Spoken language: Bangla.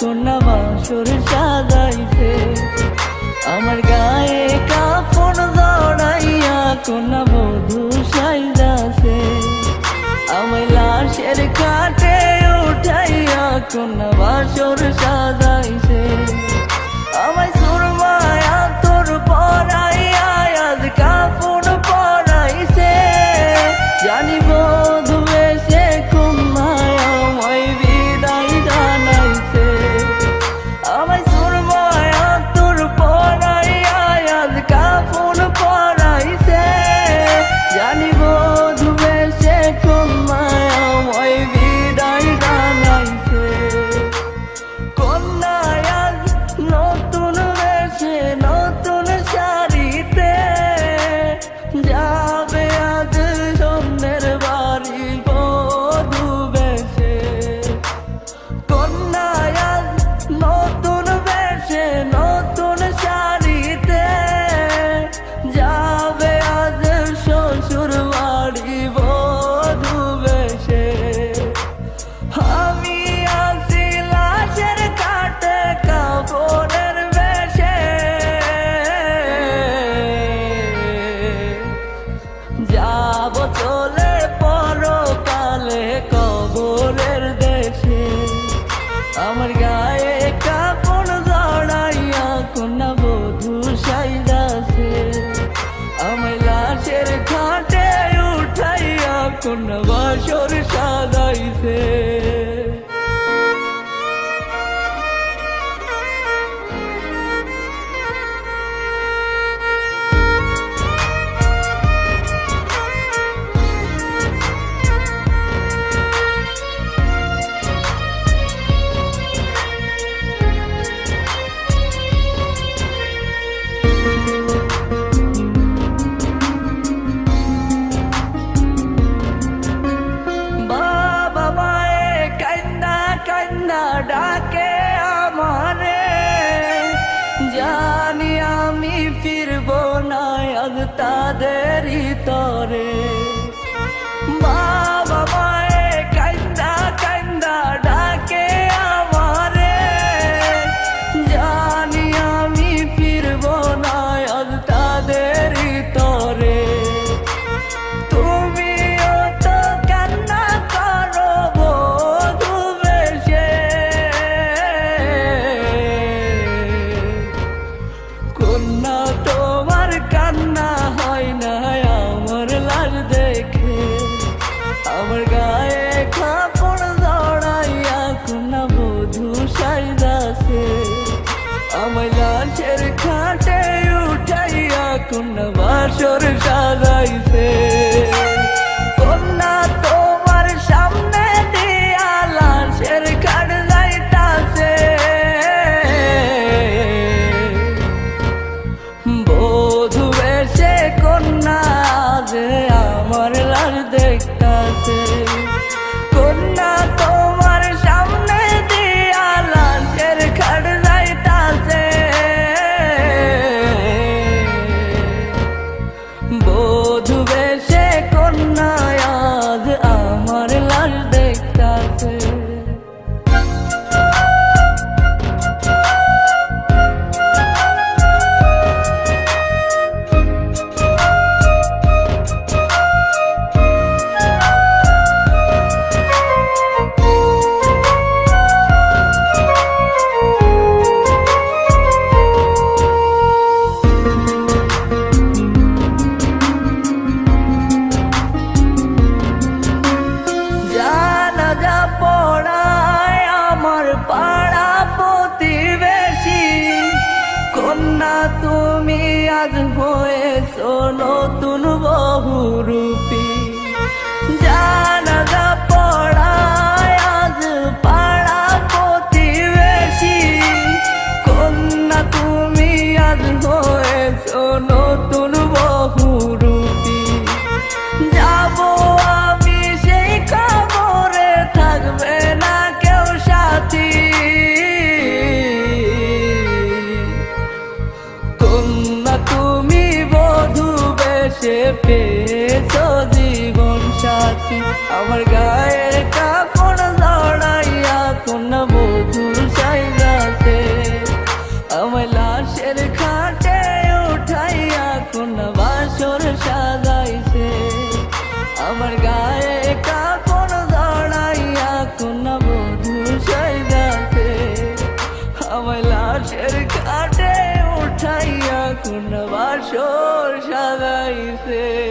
কোনা বাসর সাজাইছে। আমার গায়ে কাপড় জড়াইয়া কোনা বধু সাইজাছে আমার লাশের কাটে উঠাইয়া কোনা বাসর সাজাইছে। told her. তরে আজ হয়েছ নতুন বহুরূপ। কাছে পেয়েছ জীবন সাথী। আমার গায়ের কাপড় জড়াইয়া কোন বধুর সাইগাতে আমার লাশের খাটে উঠাইয়া কোন বাসর সাজাইছে। আমার গায়ে কাপড় আমার উঠাইয়া কোন বাসর সাজাইছে